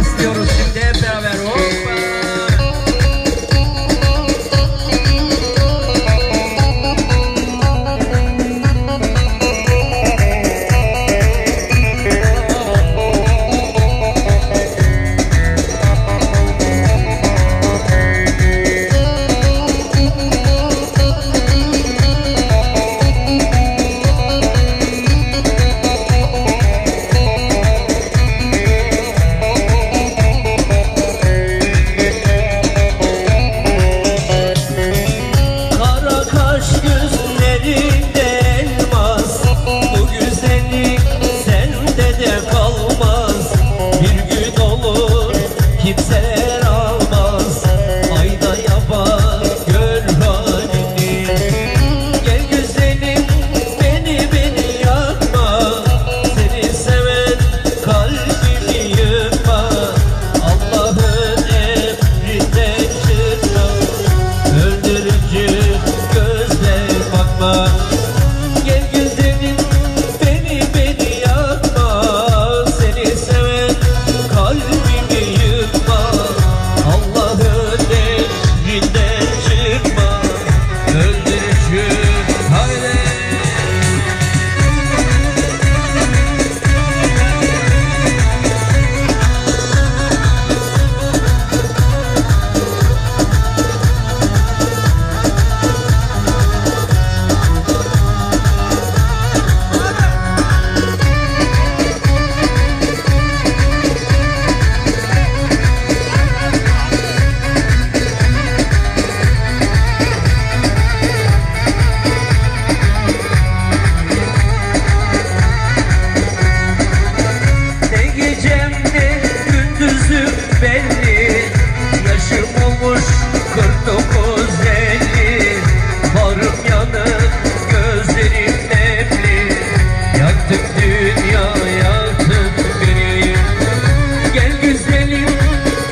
rastlıyoruz. olmuş 49 Varım yanık gözlerim nemli. Yaktık dünya yaktık beni. Gel güzelim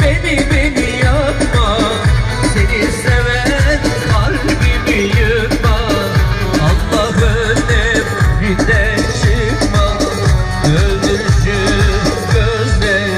beni beni yapma Seni seven kalbimi yıkma. Allah'ın emrinden çıkma. Öldürücü gözle